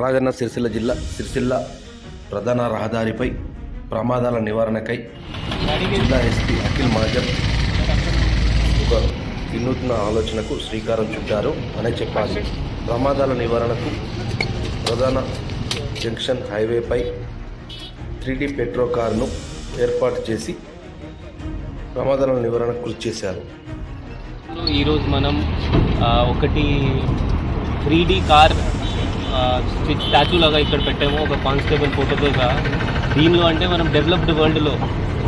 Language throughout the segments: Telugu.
రాజన్న సిరిసిల్ల జిల్లా సిరిసిల్ల ప్రధాన రహదారిపై ప్రమాదాల నివారణకై జిల్లా ఎస్పీ అఖిల్ మహాజన్ ఒక వినూత్న ఆలోచనకు శ్రీకారం చుట్టారు అనే చెప్పాలి. ప్రమాదాల నివారణకు ప్రధాన జంక్షన్ హైవేపై త్రీ పెట్రో కారును ఏర్పాటు చేసి ప్రమాదాల నివారణకు కృషి చేశారు. ఈరోజు మనం ఒకటి త్రీ కార్ స్టాచ్యూ లాగా ఇక్కడ పెట్టాము. ఒక కానిస్టేబుల్ ఫోటోతో సహా. దీనిలో అంటే మనం డెవలప్డ్ వరల్డ్లో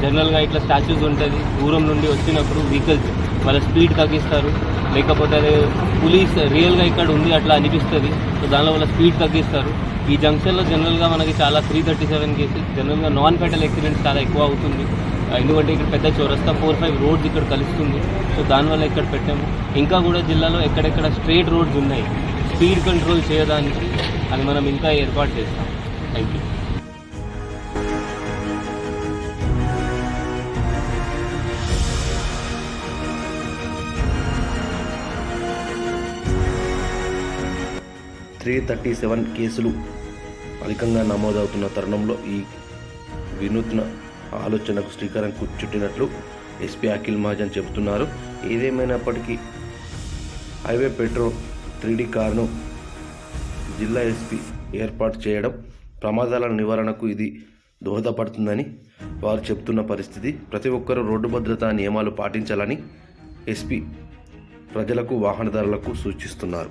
జనరల్గా ఇట్లా స్టాచ్యూస్ ఉంటుంది. దూరం నుండి వచ్చినప్పుడు వెహికల్స్ వాళ్ళ స్పీడ్ తగ్గిస్తారు. లేకపోతే అదే పోలీస్ రియల్గా ఇక్కడ ఉంది అట్లా అనిపిస్తుంది. సో దానిలో వాళ్ళ స్పీడ్ తగ్గిస్తారు. ఈ జంక్షన్లో జనరల్గా మనకి చాలా త్రీ థర్టీ సెవెన్ కేసెస్ జనరల్గా నాన్ ఫెటల్ యాక్సిడెంట్స్ చాలా ఎక్కువ అవుతుంది. ఎందుకంటే ఇక్కడ పెద్ద చౌరస్తా ఫోర్ ఫైవ్ రోడ్స్ ఇక్కడ కలుస్తుంది. సో దానివల్ల ఇక్కడ పెట్టాము. ఇంకా కూడా జిల్లాలో ఎక్కడెక్కడ స్ట్రేట్ రోడ్స్ ఉన్నాయి. స్పీడ్ కంట్రోల్ చేయడానికి అది మనం ఇంకా ఏర్పాటు చేస్తాం. Thank you three thirty seven కేసులు అధికంగా నమోదవుతున్న తరుణంలో ఈ వినూత్న ఆలోచనకు శ్రీకారం కు- చుట్టినట్లు ఎస్పీ అఖిల్ మహాజన్ చెబుతున్నారు. ఏదేమైనప్పటికీ హైవే పెట్రోల్ త్రీడీ కార్ను జిల్లా ఎస్పీ ఏర్పాటు చేయడం ప్రమాదాల నివారణకు ఇది దోహదపడుతుందని వారు చెబుతున్న పరిస్థితి. ప్రతి ఒక్కరూ రోడ్డు భద్రతా నియమాలు పాటించాలని ఎస్పీ ప్రజలకు వాహనదారులకు సూచిస్తున్నారు.